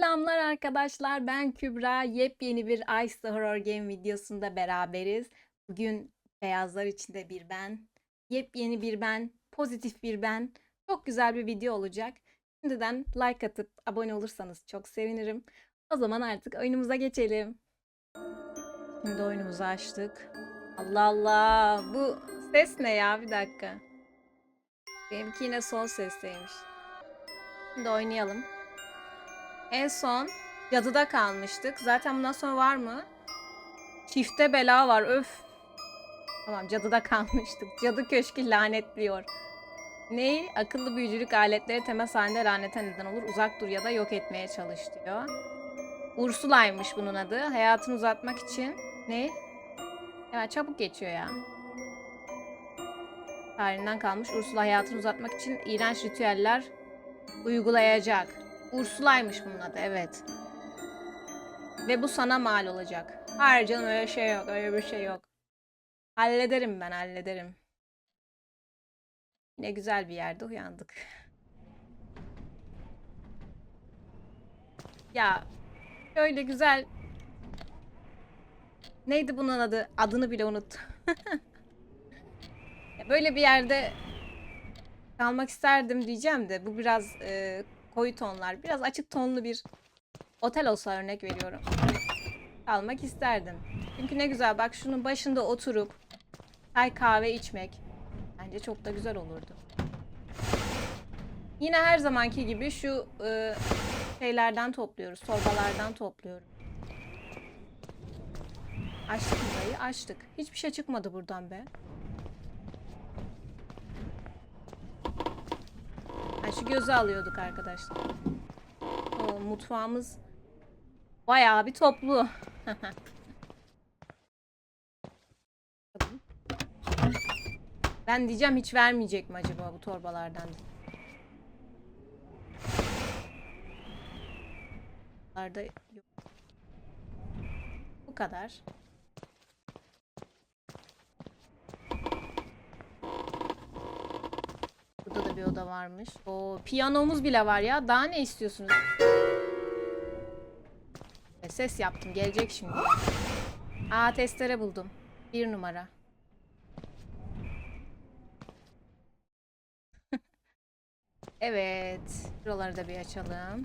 Selamlar arkadaşlar. Ben Kübra. Yepyeni bir Ice the Horror Game videosunda beraberiz. Bugün beyazlar içinde bir ben, yepyeni bir ben, pozitif bir ben. Çok güzel bir video olacak. Şimdiden like atıp abone olursanız çok sevinirim. O zaman artık oyunumuza geçelim. Şimdi oyunumuzu açtık. Allah Allah. Bu ses ne ya? Bir dakika. Benimki yine son sesteymiş. Şimdi oynayalım. En son cadıda kalmıştık. Zaten bundan sonra var mı? Çifte bela var. Öf. Tamam cadıda kalmıştık. Cadı köşkü lanetliyor. Ne? Akıllı büyücülük aletleri temel halinde lanete neden olur. Uzak dur ya da yok etmeye çalış diyor. Ursula'ymış bunun adı. Hayatını uzatmak için. Ne? Hemen çabuk geçiyor ya. Tarihinden kalmış. Ursula hayatını uzatmak için iğrenç ritüeller uygulayacak. Ursula'ymış bunun adı evet. Ve bu sana mal olacak. Hayır canım öyle şey yok öyle bir şey yok. Hallederim ben hallederim. Yine güzel bir yerde uyandık. Ya şöyle güzel. Neydi bunun adı? Adını bile. Ya Böyle bir yerde kalmak isterdim diyeceğim de bu biraz e, koyu tonlar. Biraz açık tonlu bir otel olsa örnek veriyorum. Kalmak isterdim. Çünkü ne güzel bak şunun başında oturup çay kahve içmek bence çok da güzel olurdu. Yine her zamanki gibi şu e, şeylerden topluyoruz. Torbalardan topluyorum. Açtık burayı? Açtık. Hiçbir şey çıkmadı buradan be. Ha, şu gözü alıyorduk arkadaşlar. O mutfağımız bayağı bir toplu. ben diyeceğim hiç vermeyecek mi acaba bu torbalardan? Bu kadar. Burada da bir oda varmış. O piyanomuz bile var ya. Daha ne istiyorsunuz? E, Ses yaptım. Gelecek şimdi. Aa testere buldum. Bir numara. evet. Buraları da bir açalım.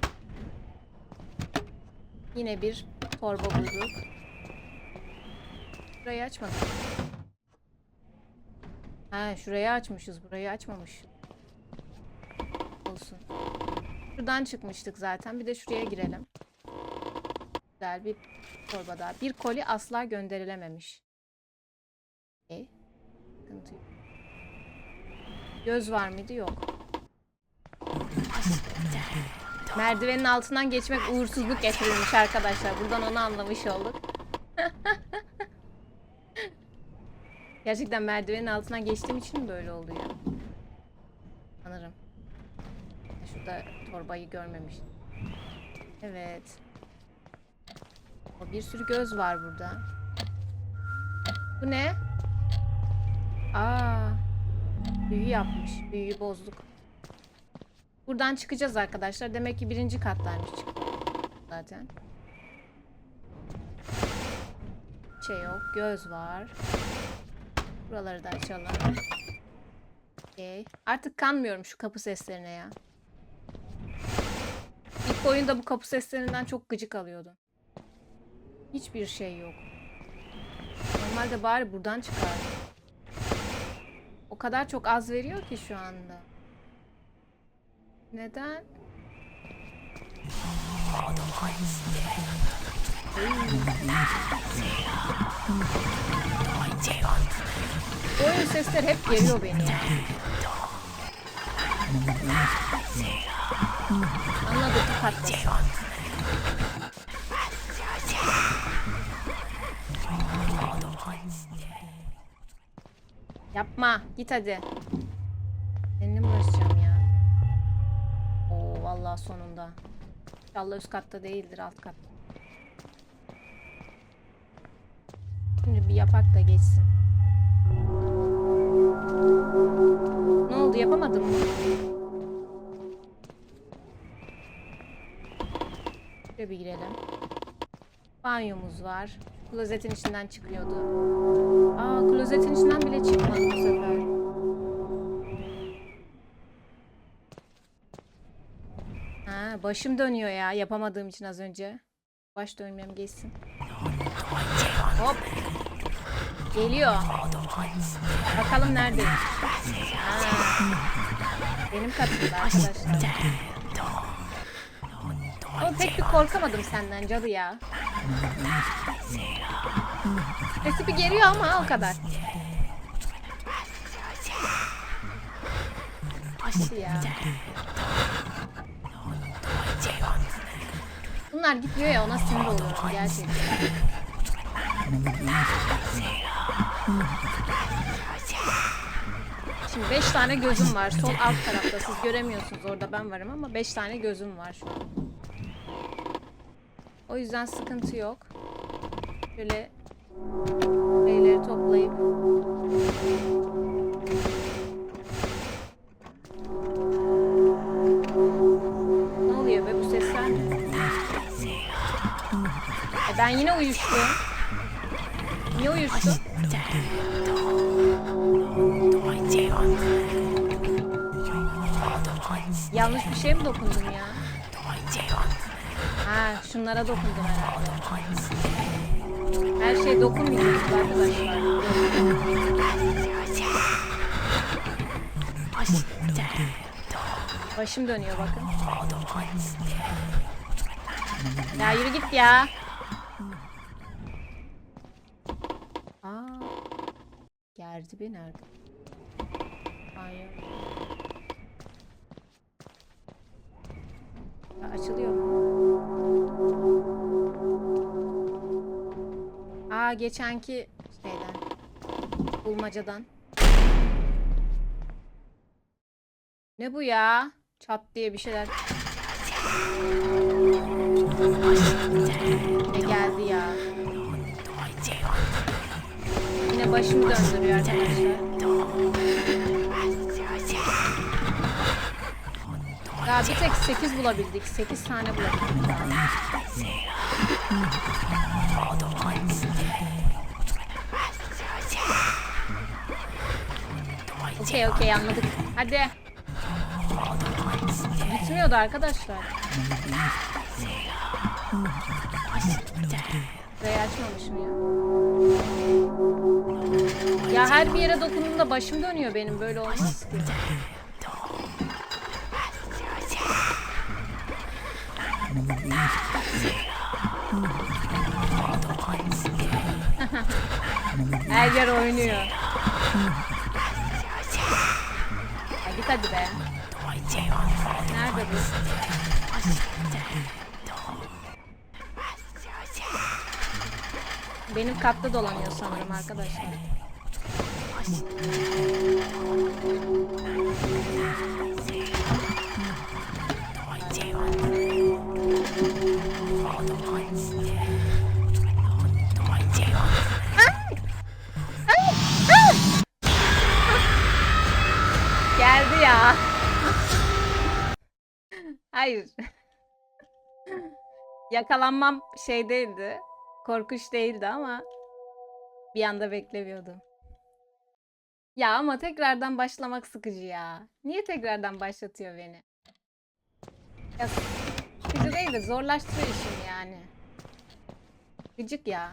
Yine bir torba bulduk. Burayı açmadık. Ha şurayı açmışız. Burayı açmamışız olsun. Şuradan çıkmıştık zaten. Bir de şuraya girelim. Güzel bir torba daha. Bir koli asla gönderilememiş. E? Sıkıntı. Göz var mıydı? Yok. Merdivenin altından geçmek uğursuzluk getirilmiş arkadaşlar. Buradan onu anlamış olduk. Gerçekten merdivenin altından geçtiğim için mi böyle oldu ya? Sanırım. Şurada torbayı görmemiş. Evet. Bir sürü göz var burada. Bu ne? Aa. Büyü yapmış. Büyüyü bozduk. Buradan çıkacağız arkadaşlar. Demek ki birinci kattaymış zaten. Şey yok. Göz var. Buraları da açalım. Okey. Artık kanmıyorum şu kapı seslerine ya. İlk oyunda bu kapı seslerinden çok gıcık alıyordum. Hiçbir şey yok. Normalde bari buradan çıkar. O kadar çok az veriyor ki şu anda. Neden? Oyun sesleri hep geliyor beni. Yapma. Git hadi. Seninle mi uğraşacağım ya? Oo vallahi sonunda. İnşallah üst katta değildir alt kat. Şimdi bir yapak da geçsin. Ne oldu yapamadım mı? Şuraya bir girelim. Banyomuz var. Klozetin içinden çıkıyordu. Aa klozetin içinden bile çıkmadı bu sefer. Ha, başım dönüyor ya yapamadığım için az önce. Baş dönmem geçsin. Hop. Geliyor. Bakalım nerede? Ha. Benim katımda arkadaşlar. Ama pek bir korkamadım senden cadı ya. Sesi bir geliyor ama o kadar. Nasıl ya? Bunlar gitmiyor ya ona sinir oluyorum gerçekten. Şimdi 5 tane gözüm var. Sol alt tarafta. Siz göremiyorsunuz orada ben varım ama 5 tane gözüm var şu an. O yüzden sıkıntı yok. Şöyle şeyleri toplayıp Ne oluyor be bu sesler? E ben yine uyuştum. Niye uyuştum? Yanlış bir şey mi dokundum ya? Ha, şunlara dokundum herhalde. Her şey dokunmayacak arkadaşlar. Başım dönüyor bakın. Ya yürü git ya. Aa. Gerdi bir nerede? Hayır. Açılıyor mu? Aa geçenki şeyden. Bulmacadan. Ne bu ya? Çat diye bir şeyler. Ne geldi ya? Yine başımı döndürüyor arkadaşlar. Ya bir tek 8 bulabildik. 8 tane bulabildik. Okey okey anladık. Hadi. Bitmiyordu arkadaşlar. Burayı açmamışım ya. Ya her bir yere dokunduğumda başım dönüyor benim. Böyle olmaz. Her yer oynuyor. Ya git hadi be. Nerede bu? Benim katta dolanıyor sanırım arkadaşlar. Hayır. Yakalanmam şey değildi. Korkunç değildi ama bir anda beklemiyordum. Ya ama tekrardan başlamak sıkıcı ya. Niye tekrardan başlatıyor beni? Ya sıkıcı değil de zorlaştırıyor işimi yani. Gıcık ya.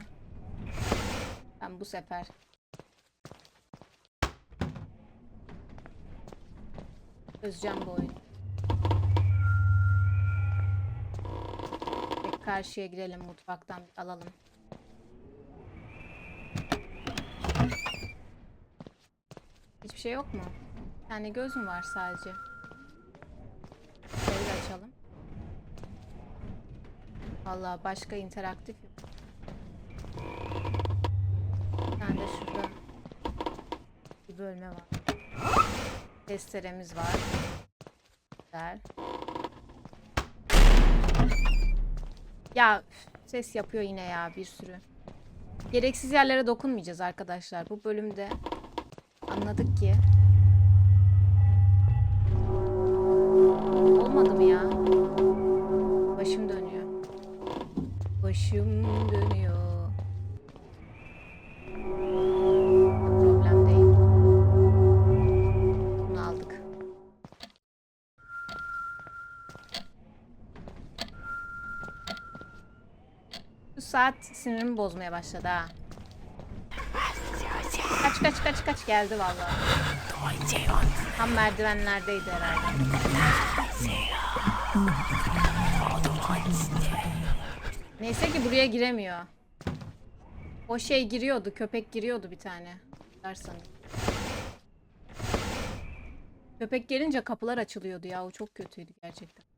Ben bu sefer. Çözeceğim bu oyunu. Karşıya girelim mutfaktan alalım. Hiçbir şey yok mu? Bir tane göz mü var sadece? Şöyle açalım. Vallahi başka interaktif yok. Bir de şurada bir bölme var. Testeremiz var. Güzel. Ya ses yapıyor yine ya bir sürü. Gereksiz yerlere dokunmayacağız arkadaşlar. Bu bölümde anladık ki. Olmadı mı ya? Başım dönüyor. Başım dönüyor. Sinirimi bozmaya başladı ha. Kaç kaç kaç kaç geldi vallahi. Tam merdivenlerdeydi herhalde. Neyse ki buraya giremiyor. O şey giriyordu, köpek giriyordu bir tane. Dersen. Köpek gelince kapılar açılıyordu ya. O çok kötüydü gerçekten.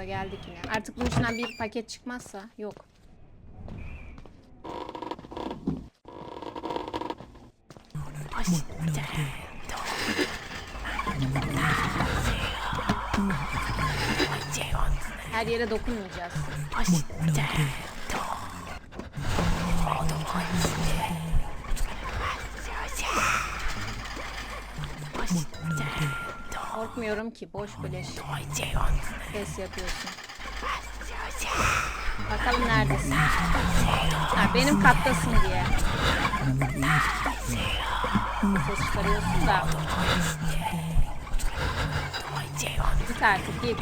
Banyomuza geldik yine. Artık bunun içinden bir paket çıkmazsa yok. Her yere dokunmayacağız. Korkmuyorum ki boş beleş. Ses yapıyorsun. Bakalım neredesin? Ha, benim kattasın diye. Ses çıkarıyorsun da. Git artık git.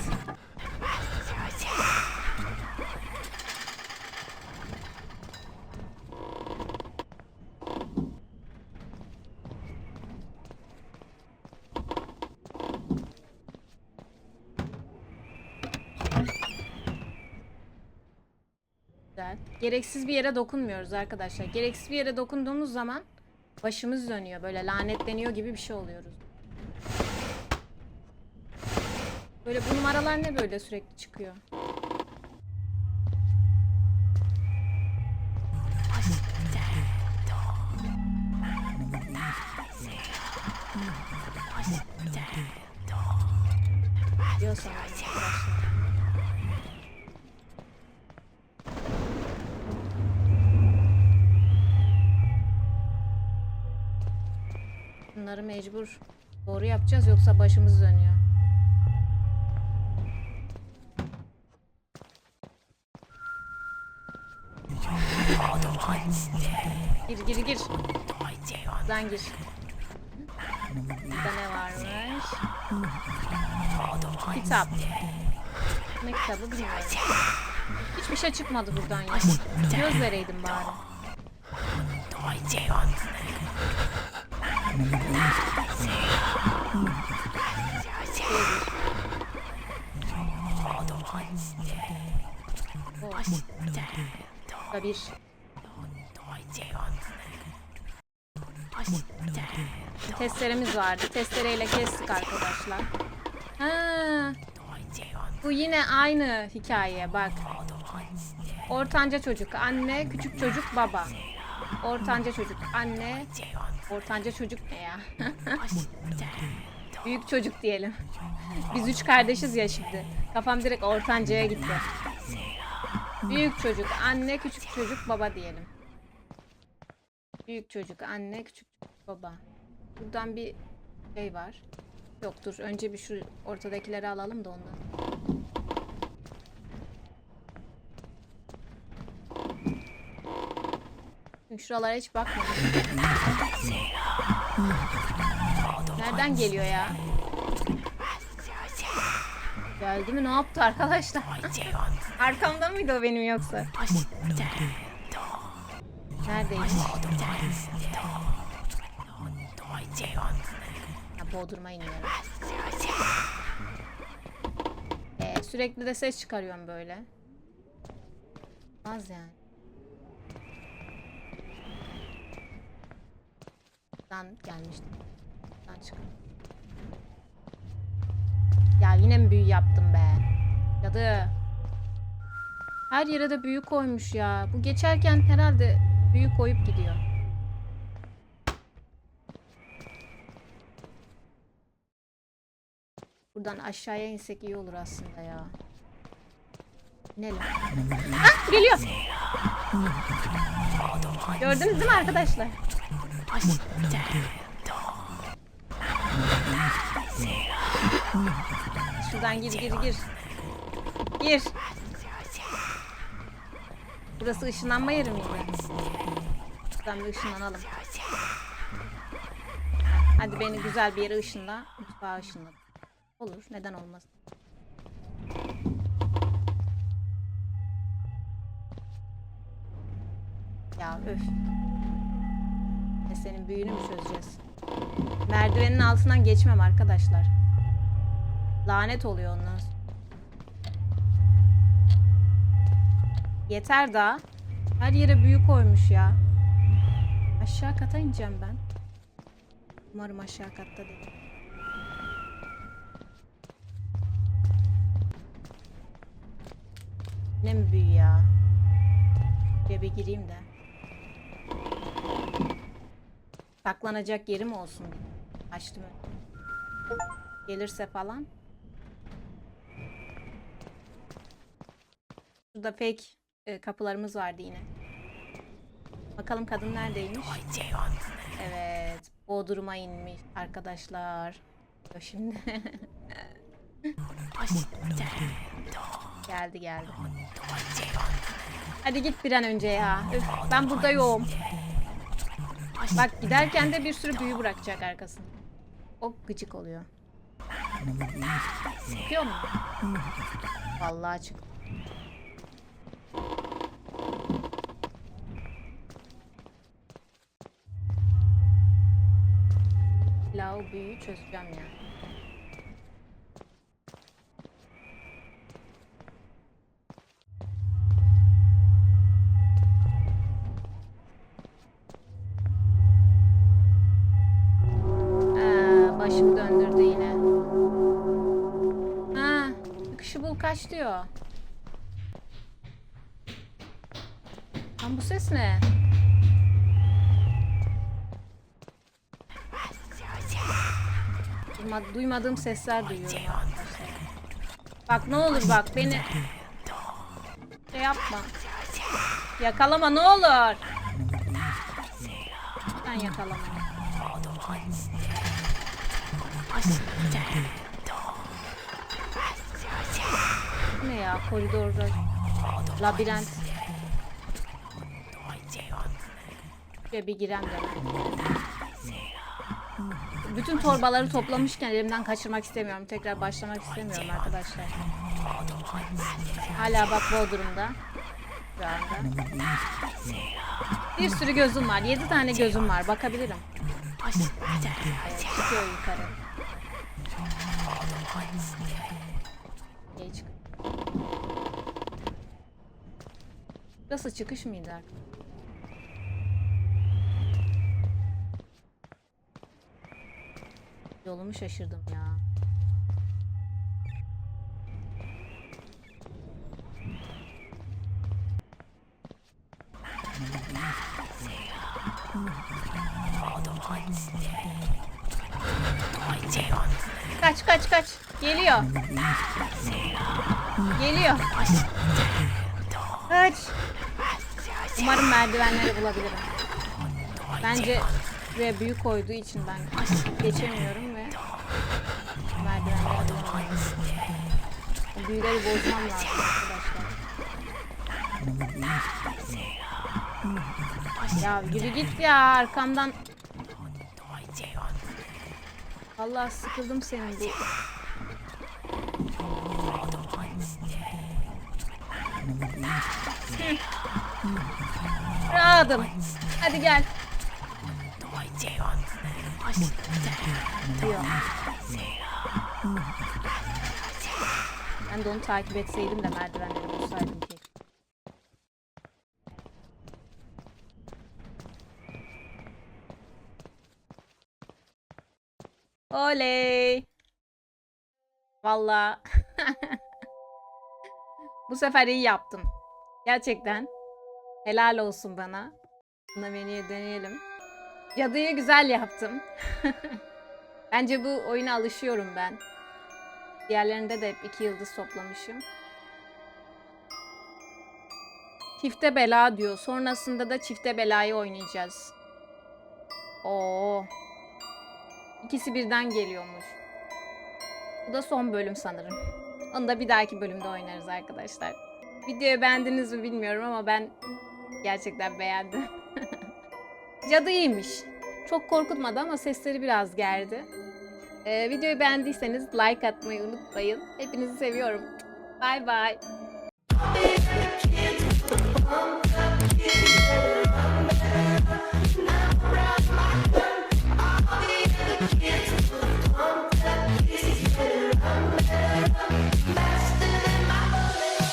Güzel. Gereksiz bir yere dokunmuyoruz arkadaşlar. Gereksiz bir yere dokunduğumuz zaman başımız dönüyor. Böyle lanetleniyor gibi bir şey oluyoruz. Böyle bu numaralar ne böyle sürekli çıkıyor? Diyorsam arkadaşlar. Bunları mecbur doğru yapacağız yoksa başımız dönüyor. Gir gir gir. Buradan gir. Burada ne varmış? Kitap. Ne kitabı bilmiyorum. Hiçbir şey çıkmadı buradan ya. Göz vereydim bari. Bir. Testeremiz vardı. Testereyle kestik arkadaşlar. Ha, bu yine aynı hikaye bak. Ortanca çocuk anne, küçük çocuk baba. Ortanca çocuk anne, ortanca çocuk ne ya? Büyük çocuk diyelim. Biz üç kardeşiz ya şimdi. Kafam direkt ortancaya gitti. Büyük çocuk anne, küçük çocuk baba diyelim. Büyük çocuk anne, küçük çocuk baba. Buradan bir şey var. Yok dur önce bir şu ortadakileri alalım da ondan. Çünkü şuralara hiç bakmadım. Nereden geliyor ya? Geldi mi ne yaptı arkadaşlar? Arkamda mıydı o benim yoksa? Neredeymiş? Ha, Bodrum'a iniyorum. Ee, sürekli de ses çıkarıyorum böyle. Az yani. Buradan gelmiştim. Buradan çık. Ya yine mi büyü yaptım be? Cadı. Her yere de büyü koymuş ya. Bu geçerken herhalde büyü koyup gidiyor. Buradan aşağıya insek iyi olur aslında ya. İnelim. Ah geliyor. Gördünüz değil mi arkadaşlar? Şuradan gir gir gir. Gir. Burası ışınlanma yeri miydi? Şuradan bir ışınlanalım. Hadi beni güzel bir yere ışınla. Mutfağa ışınla. Olur. Neden olmasın? Ya öf. E senin büyünü mü çözeceğiz? Merdivenin altından geçmem arkadaşlar. Lanet oluyor ondan sonra. Yeter daha. Her yere büyü koymuş ya. Aşağı kata ineceğim ben. Umarım aşağı katta değil. Ne mi büyü ya? Buraya bir gireyim de. Saklanacak yerim olsun. Açtım. Gelirse falan. Şurada fake e, kapılarımız vardı yine. Bakalım kadın neredeymiş? Evet. Bodrum'a inmiş arkadaşlar. Dur Şimdi. geldi geldi. Hadi git bir an önce ya. Ben burada yoğum. Bak giderken de bir sürü büyü bırakacak arkasında. O gıcık oluyor. Çıkıyor mu? Vallahi çık. La o büyüyü çözeceğim ya. Aa, kaç diyor. Lan bu ses ne? Duyma- duymadığım sesler duyuyorum arkadaşlar. Bak ne olur bak beni şey yapma. Yakalama ne olur. Ben yakalama. Ne ya koridorda labirent. Şuraya bir girem de. Bütün torbaları toplamışken elimden kaçırmak istemiyorum. Tekrar başlamak istemiyorum arkadaşlar. Hala bak Bodrum'da. Bir sürü gözüm var. 7 tane gözüm var. Bakabilirim. Evet, yukarı. Burası çıkış mıydı arkadaşlar? Yolumu şaşırdım ya. Kaç kaç kaç. Geliyor. Geliyor. Kaç. Umarım merdivenleri bulabilirim. Bence buraya büyük koyduğu için ben geçemiyorum ve merdivenleri bulamıyorum. Bu büyüleri bozmam lazım arkadaşlar. Ya yürü git ya arkamdan. Allah sıkıldım senin bu. Rahatım. Hadi gel. Ben de onu takip etseydim de merdivenleri bulsaydım ki. Oley. Valla. Bu sefer iyi yaptım. Gerçekten. Helal olsun bana. Buna menüye deneyelim. Cadıyı güzel yaptım. Bence bu oyuna alışıyorum ben. Diğerlerinde de hep iki yıldız toplamışım. Çifte bela diyor. Sonrasında da çifte belayı oynayacağız. Oo. İkisi birden geliyormuş. Bu da son bölüm sanırım. Onu da bir dahaki bölümde oynarız arkadaşlar. Videoyu beğendiniz mi bilmiyorum ama ben gerçekten beğendim. Cadı iyiymiş. Çok korkutmadı ama sesleri biraz gerdi. Ee, videoyu beğendiyseniz like atmayı unutmayın. Hepinizi seviyorum. Bay bay.